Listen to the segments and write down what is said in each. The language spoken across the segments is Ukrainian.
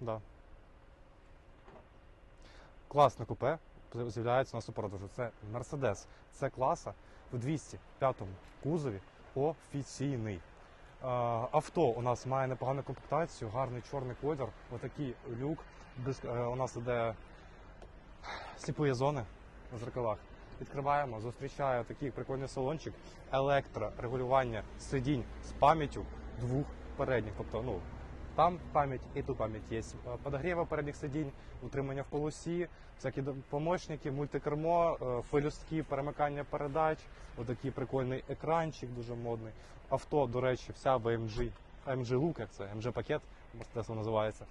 Да. Класне купе з'являється у нас у продажу. Це Mercedes. Це класа в 205 кузові офіційний. Авто у нас має непогану комплектацію, гарний чорний колір, отакий люк. Е, У нас іде сліпої зони на зеркалах. Відкриваємо, зустрічає такий прикольний салончик, електрорегулювання сидінь з пам'яттю двох передніх. Тобто, ну там пам'ять і тут пам'ять є. Е, Подогріва передніх сидінь, утримання в полосі, всякі помощники, мультикермо, е, фелюстки, перемикання передач, отакий прикольний екранчик, дуже модний. Авто, до речі, вся в AMG, AMG Look, як це, AMG пакет, Mercedes воно називається.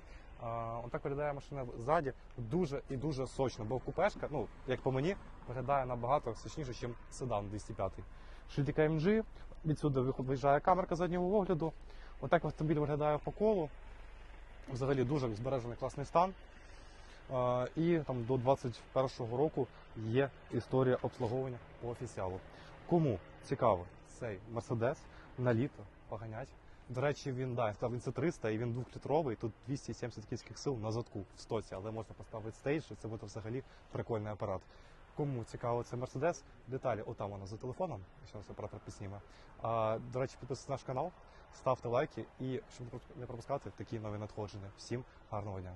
Отак виглядає машина ззаді дуже і дуже сочно, бо купешка, ну, як по мені, виглядає набагато сочніше, ніж седан 205. Шильдика MG, відсюди виїжджає камерка заднього огляду. Отак автомобіль виглядає по колу. Взагалі дуже збережений класний стан. І там до 21-го року є історія обслуговування по офіціалу. Кому цікаво цей Mercedes на літо поганять. До речі, він да, сказав, він це 300 і він двохлітровий. Тут 270 кінських сил на задку в стоці, але можна поставити стейдж, і це буде взагалі прикольний апарат. Кому цікаво це Мерседес, деталі отам вона за телефоном. Зараз оператор підсніме. А, до речі, підписуйтесь на наш канал, ставте лайки і щоб не пропускати такі нові надходження. Всім гарного дня!